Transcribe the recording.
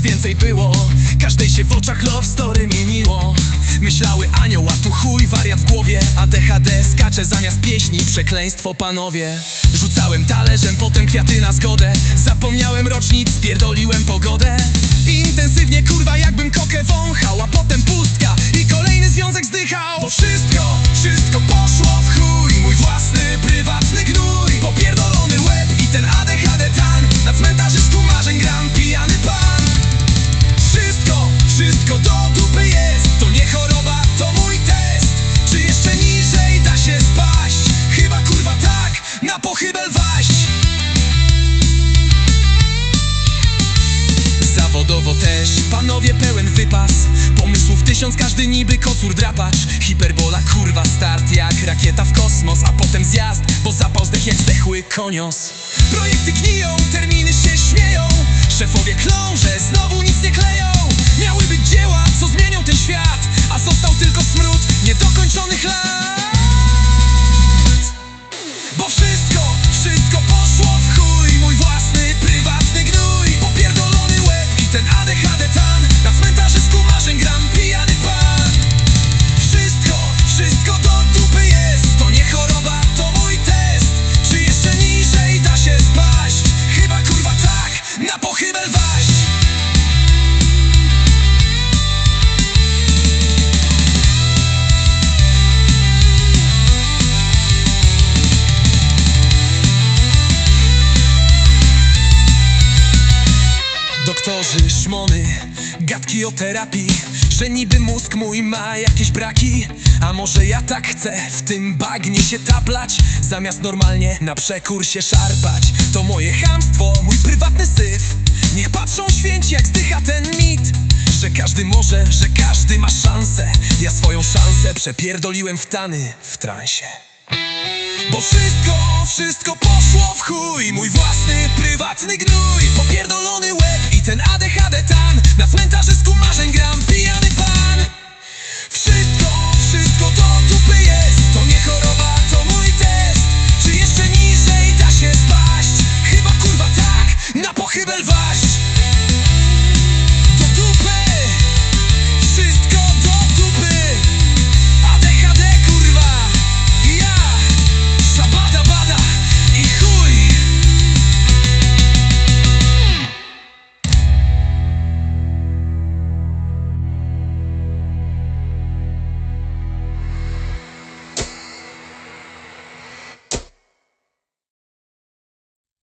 więcej było. Każdej się w oczach love story mieniło Myślały anioł, a tu chuj, wariat w głowie. ADHD skacze zamiast pieśni, przekleństwo panowie. Rzucałem talerzem, potem kwiaty na zgodę. Zapomniałem rocznic, spierdoliłem pogodę. Intensywnie kurwa jakbym kokę wąchał panowie pełen wypas. Pomysłów tysiąc, każdy niby kocur drapacz. Hiperbola, kurwa, start jak rakieta w kosmos A potem zjazd, bo zapał zdech jak zdechły konios. Projekty gniją, terminy się śmieją. Szefowie klą, że znowu nic nie kleją Doktorzy, szmony, gadki o terapii Że niby mózg mój ma jakieś braki A może ja tak chcę w tym bagnie się taplać Zamiast normalnie na przekór się szarpać. To moje chamstwo, mój prywatny każdy może, że każdy ma szansę. Ja swoją szansę przepierdoliłem w tany w transie. Bo wszystko, wszystko poszło w chuj. Mój własny, prywatny gnój. Popierdolony łeb i ten ADHD tan. Na cmentarzysku marzeń gram pijany pan. Wszystko, wszystko to tupy jest. To nie choroba, to mój test. Czy jeszcze niżej da się spaść? Chyba kurwa tak, na pochybę lwa